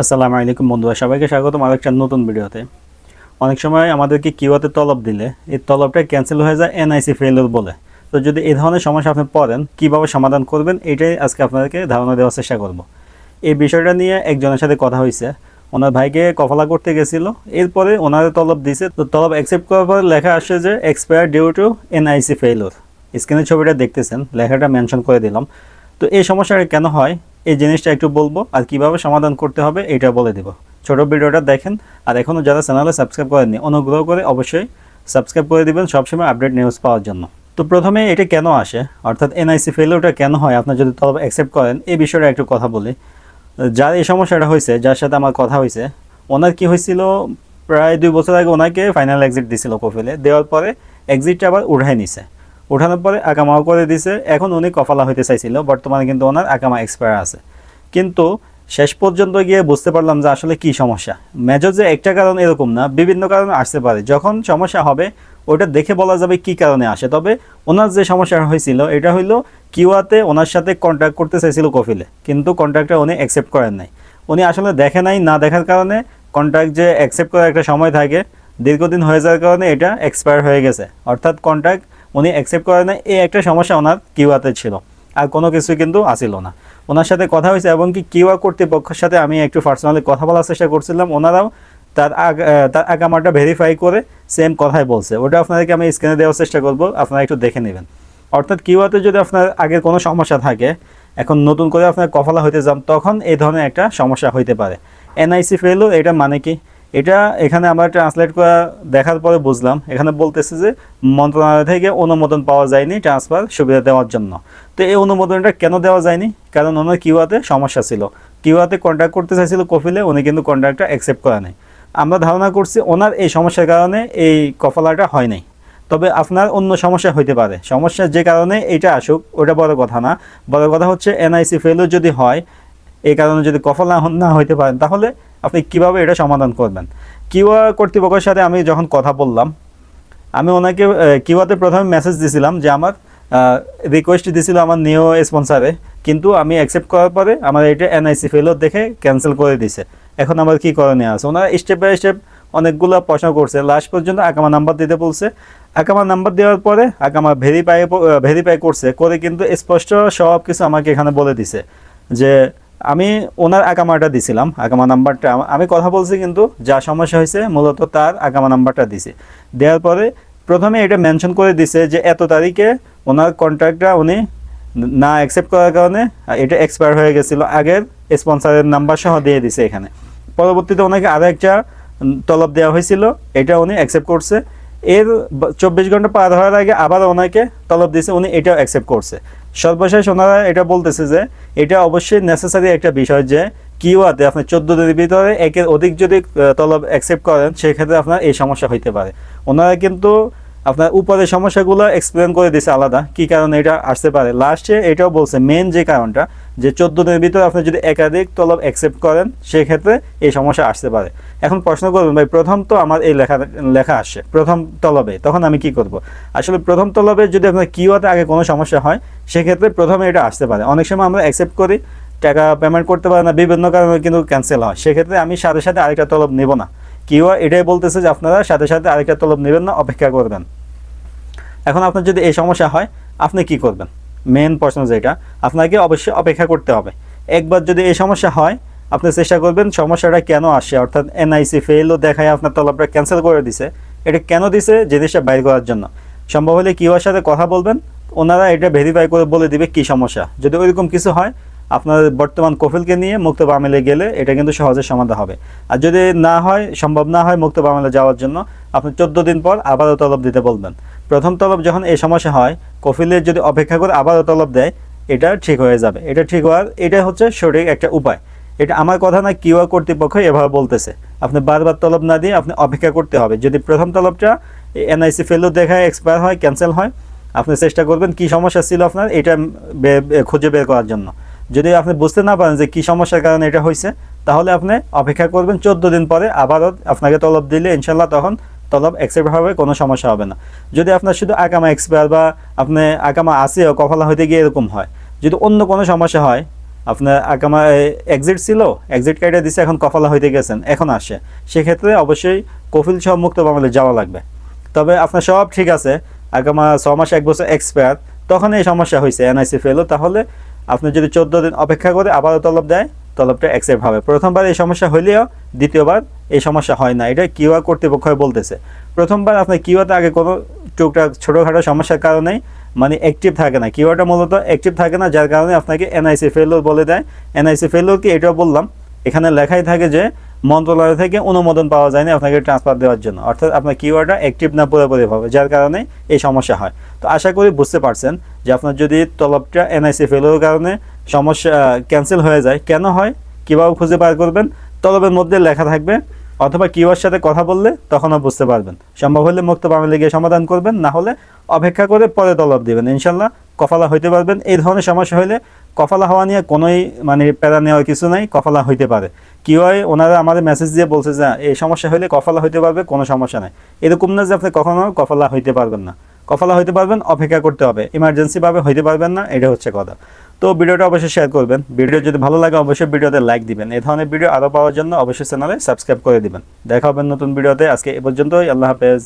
আসসালামু আলাইকুম বন্ধুরা, সবাইকে স্বাগতম আরেকটা নতুন ভিডিওতে। অনেক সময় আমাদেরকে কিওয়াতে তলব দিলে এই তলবটা ক্যান্সেল হয়ে যায় এনআইসি ফেলিওর বলে। তো যদি এই ধরনের সমস্যা আপনি পড়েন, কীভাবে সমাধান করবেন, এটাই আজকে আপনাদেরকে ধারণা দেওয়ার চেষ্টা করব। এই বিষয়টা নিয়ে একজনের সাথে কথা হয়েছে। ওনার ভাইকে কফলা করতে গেছিল, এরপরে ওনার তলব দিছে। তো তলব অ্যাকসেপ্ট করার পরে লেখা আসছে যে expire due to NIC failure স্ক্রিনের ছবিটা দেখতেছেন, লেখাটা মেনশন করে দিলাম। তো এই সমস্যাটা কেন হয়? এই জিনিসটা একটু বলব আর কীভাবে সমাধান করতে হবে এটা বলে দেব। ছোট ভিডিওটা দেখেন আর এখনও যারা চ্যানেলে সাবস্ক্রাইব করেননি, অনুগ্রহ করে অবশ্যই সাবস্ক্রাইব করে দিবেন সবসময় আপডেট নিউজ পাওয়ার জন্য। তো প্রথমে এটা কেন আসে? অর্থাৎ এনআইসি ফেলিওরটা কেন হয়? আপনার যদি তলব অ্যাকসেপ্ট করেন, এই বিষয়টা একটু কথা বলি। যার এই সমস্যাটা হয়েছে, যার সাথে আমার কথা হয়েছে, ওনার কি হয়েছিল? প্রায় দুই বছর আগে ওনাকে ফাইনাল এক্সিট দিছিল কফিলে। দেওয়ার পরে এক্সিটটা আবার উঠাই নিছে। উঠানোর পরে আকামাও করে দিছে। এখন উনি কফালা হইতে চাইছিল, বর্তমানে কিন্তু ওনার আকামা এক্সপায়ার আছে। কিন্তু শেষ পর্যন্ত গিয়ে বুঝতে পারলাম যে আসলে কি সমস্যা। মেজর যে একটা কারণ এরকম না, বিভিন্ন কারণে আসতে পারে। যখন সমস্যা হবে ওটা দেখে বলা যাবে কি কারণে আসে। তবে ওনার যে সমস্যা হয়েছিল, এটা হইল কিওয়াতে ওনার সাথে কন্ট্যাক্ট করতে চাইছিল কফিলে। কিন্তু কন্ট্রাক্টটা উনি অ্যাকসেপ্ট করেন নাই। উনি আসলে দেখে নাই, না দেখার কারণে কন্ট্যাক্ট যে অ্যাকসেপ্ট করার একটা সময় থাকে, দীর্ঘদিন হয়ে যাওয়ার কারণে এটা এক্সপায়ার হয়ে গেছে। অর্থাৎ কন্ট্রাক্ট উনি অ্যাকসেপ্ট করে নাই, এই একটা সমস্যা ওনার কিওয়াতে ছিল। আর কোনো কিছু কিন্তু আসিল না। ওনার সাথে কথা হয়েছে এবং কি কিওয়া কর্তৃপক্ষের সাথে আমি একটু পার্সোনালি কথা বলার চেষ্টা করছিলাম। ওনারাও তার আগ তার আগামাটা ভেরিফাই করে সেম কথাই বলছে। ওটা আপনাদেরকে আমি স্ক্রিনে দেওয়ার চেষ্টা করব, আপনারা একটু দেখে নেবেন। অর্থাৎ কিওয়াতে যদি আপনার আগের কোনো সমস্যা থাকে, এখন নতুন করে আপনার কফলা হইতে যান, তখন এই ধরনের একটা সমস্যা হইতে পারে। এনআইসি ফেলও এটা মানে কি? এটা এখানে আমরা ট্রান্সলেট করা দেখার পরে বুঝলাম। এখানে বলতেছে যে মন্ত্রণালয় থেকে অনুমোদন পাওয়া যায়নি ট্রান্সফার সুবিধা দেওয়ার জন্য। তো এই অনুমোদনটা কেন দেওয়া যায়নি? কারণ ওনার কিউয়াতে সমস্যা ছিল। কিউয়াতে কন্ট্যাক্ট করতে চাইছিল কফিলে উনি কিন্তু কন্ট্রাক্টটা অ্যাকসেপ্ট করে নাই। আমরা ধারণা করছি ওনার এই সমস্যার কারণে এই কফলাটা হয় নাই তবে আপনার অন্য সমস্যা হইতে পারে। সমস্যা যে কারণে এটা আসুক, ওটা বড় কথা না। বড় কথা হচ্ছে এনআইসি ফেলও যদি হয় এই কারণে যদি কফল না না হইতে পারেন, তাহলে আপনি কীভাবে এটা সমাধান করবেন? কিউআ কর্তৃপক্ষের সাথে আমি যখন কথা বললাম, আমি ওনাকে কিউআতে প্রথমে মেসেজ দিছিলাম যে আমার রিকোয়েস্ট দিছিল আমার নিও স্পন্সারে কিন্তু আমি অ্যাকসেপ্ট করার পরে আমার এটা এনআইসি ফেলও দেখে ক্যান্সেল করে দিছে এখন আমার কি করণীয় আছে? ওনারা স্টেপ বাই স্টেপ অনেকগুলো প্রশ্ন করছে। লাস্ট পর্যন্ত আকামা নাম্বার দিতে বলছে। আকামা নাম্বার দেওয়ার পরে আকামা ভেরিফাই ভেরিফাই করছে। করে কিন্তু স্পষ্ট সব কিছু আমাকে এখানে বলে দিছে যে আমি ওনার আগামাটা দিছিলাম, আগামা নাম্বারটা আমি কথা বলছি কিন্তু যা সমস্যা হয়েছে মূলত তার আগামা নাম্বারটা দিছে। দেওয়ার পরে প্রথমে এটা মেনশন করে দিছে যে এত তারিখে ওনার কন্ট্রাক্টটা উনি না অ্যাকসেপ্ট করার কারণে এটা এক্সপায়ার হয়ে গেছিল আগের স্পন্সারের নাম্বার সহ দিয়ে দিছে এখানে। পরবর্তীতে ওনাকে আরও একটা তলব দেওয়া হয়েছিল, এটা উনি অ্যাকসেপ্ট করছে। এর চব্বিশ ঘণ্টা পার হওয়ার আগে আবার ওনাকে তলব দিয়েছে উনি এটাও অ্যাকসেপ্ট করছে। সর্বশেষ ওনারা এটা বলতেছে যে, এটা অবশ্যই নেসেসারি একটা বিষয় যে কিওয়াতে আপনি চোদ্দ দিনের ভিতরে একের অধিক যদি তলব অ্যাকসেপ্ট করেন, সেক্ষেত্রে আপনার এই সমস্যা হইতে পারে। ওনারা কিন্তু আপনার উপরে সমস্যাগুলো এক্সপ্লেন করে দিছে আলাদা, কি কারণে এটা আসতে পারে? লাস্টে এটাও বলছে মেন যে কারণটা, যে চোদ্দ দিনের ভিতরে আপনি যদি একাধিক তলব অ্যাকসেপ্ট করেন, সেক্ষেত্রে এই সমস্যা আসতে পারে। এখন প্রশ্ন করবেন, ভাই, প্রথম তো আমার এই লেখা লেখা আসছে, প্রথম তলবে, তখন আমি কি করব? আসলে প্রথম তলবে যদি আপনার কিওয়াতে আগে কোনো সমস্যা হয়, সেক্ষেত্রে প্রথমে এটা আসতে পারে। অনেক সময় আমরা অ্যাকসেপ্ট করি, টাকা পেমেন্ট করতে পারে না, বিভিন্ন কারণে কিন্তু ক্যান্সেল হয়। সেক্ষেত্রে আমি সাথে সাথে আরেকটা তলব নেব না। কিওয়া এটাই বলতেছে যে আপনারা সাথে সাথে আরেকটা তলব নেবেন না, অপেক্ষা করবেন। এখন আপনার যদি এই সমস্যা হয়, আপনি কি করবেন? মেন প্রশ্ন যেটা, আপনাকে অবশ্যই অপেক্ষা করতে হবে। একবার যদি এই সমস্যা হয়, আপনি চেষ্টা করবেন সমস্যাটা কেন আসে অর্থাৎ এনআইসি ফেলও দেখায় আপনার তলবটা ক্যান্সেল করে দিছে। এটা কেন দিছে? জিনিসটা বাইর করার জন্য। সম্ভব হলে কিওয়ার সাথে কথা বলবেন। ওনারা এটা ভেরিফাই করে বলে দিবে কি সমস্যা। যদি ওইরকম কিছু হয়, আপনার বর্তমান কফিলকে নিয়ে মুক্ত বামেলে গেলে এটা কিন্তু সহজে সমাধান হবে। আর যদি না হয়, সম্ভব না হয় মুক্ত বামেলে যাওয়ার জন্য, আপনি চোদ্দ দিন পর আবারও তলব দিতে বলবেন। প্রথম তলব যখন এই সমস্যা হয়, কফিলের যদি অপেক্ষা করে আবারও তলব দেয়, এটা ঠিক হয়ে যাবে। এটা ঠিক হওয়ার এটা হচ্ছে সঠিক একটা উপায়। এটা আমার কথা না কিউআ কর্তৃপক্ষ এভাবে বলতেছে। আপনি বারবার তলব না দিয়ে আপনি অপেক্ষা করতে হবে। যদি প্রথম তলবটা এনআইসি ফেলও দেখায় এক্সপায়ার হয় ক্যান্সেল হয়, আপনি চেষ্টা করবেন কি সমস্যা ছিল আপনার, এটা খুঁজে বের করার জন্য। যদি আপনি বুঝতে না পারেন যে কি সমস্যার কারণে এটা হয়েছে, তাহলে আপনি অপেক্ষা করবেন চোদ্দ দিন পরে আবারও আপনাকে তলব দিলে ইনশাল্লাহ তখন তলব অ্যাকসেপ্ট হবে, কোনো সমস্যা হবে না। যদি আপনার শুধু আকামা এক্সপায়ার বা আপনি আকামা আসেও কফলা হইতে গিয়ে এরকম হয়। যদি অন্য কোনো সমস্যা হয়, আপনার আকামা এক্সিট ছিল এক্সিট কার্ডে দিছে, এখন কফলা হইতে গেছেন, এখন আসে। সেক্ষেত্রে অবশ্যই কফিল সহ মুক্ত মামলে যাওয়া লাগবে। তবে আপনার সব ঠিক আছে, আগামা ছ মাস, এক বছর এক্সপায়ার তখন এই সমস্যা হয়েছে এনআইসি ফেলও তাহলে আপনি যদি চোদ্দ দিন অপেক্ষা করে আবারও তলব দেয়, তলবটা অ্যাকসেপ্ট হবে। প্রথমবার এই সমস্যা হইলেও, দ্বিতীয়বার এই সমস্যা হয় না। এটা কিউআর কর্তৃপক্ষ বলতেছে। প্রথমবার আপনার কিউআতে আগে কোনো টুকটাক ছোটোখাটো সমস্যার কারণেই মানে অ্যাক্টিভ থাকে না। কিউআরটা মূলত অ্যাক্টিভ থাকে না, যার কারণে আপনাকে এনআইসি ফেলোর বলে দেয়। এনআইসি ফেলোর কি? এটাও বললাম। এখানে লেখাই থাকে যে মন্ত্রণালয় থেকে অনুমোদন পাওয়া যায়নি আপনাকে ট্রান্সফার দেওয়ার জন্য। অর্থাৎ আপনার কিওয়ার্ডটা অ্যাক্টিভ না পুরোপুরিভাবে, যার কারণে এই সমস্যা হয়। তো আশা করি বুঝতে পারছেন যে আপনার যদি তলবটা এনআইসি ফেলোর কারণে সমস্যা ক্যান্সেল হয়ে যায়, কেন হয়? কীভাবে খুঁজে বার করবেন? তলবের মধ্যে লেখা থাকবে অথবা কিওয়ার সাথে কথা বললে তখনও বুঝতে পারবেন। সম্ভব হলে মুক্ত বাংলা গিয়ে সমাধান করবেন, না হলে অপেক্ষা করে পরে তলব দিবেন। ইনশাল্লাহ কফালা হইতে পারবেন। এই ধরনের সমস্যা হলে কফালা হওয়া নিয়ে কোনোই মানে প্যারা নেওয়ার কিছু নাই, কফালা হইতে পারে। কি হয় ওনারা আমাদের মেসেজ দিয়ে বলছে যে, এই সমস্যা হলে কফালা হইতে পারবে, কোনো সমস্যা নাই। এরকম না যে আপনি কখনো কফালা হইতে পারবেন না। কফালা হইতে পারবেন, অপেক্ষা করতে হবে। ইমার্জেন্সিভাবে হইতে পারবেন না, এটা হচ্ছে কথা। তো ভিডিওটা অবশ্যই শেয়ার করবেন। ভিডিও যদি ভালো লাগে, অবশ্যই ভিডিওতে লাইক দিবেন। এই ধরনের ভিডিও আরও পাওয়ার জন্য অবশ্যই চ্যানেলে সাবস্ক্রাইব করে দিবেন। দেখা হবে নতুন ভিডিওতে আজকে এ পর্যন্তই। আল্লাহ হাফেজ।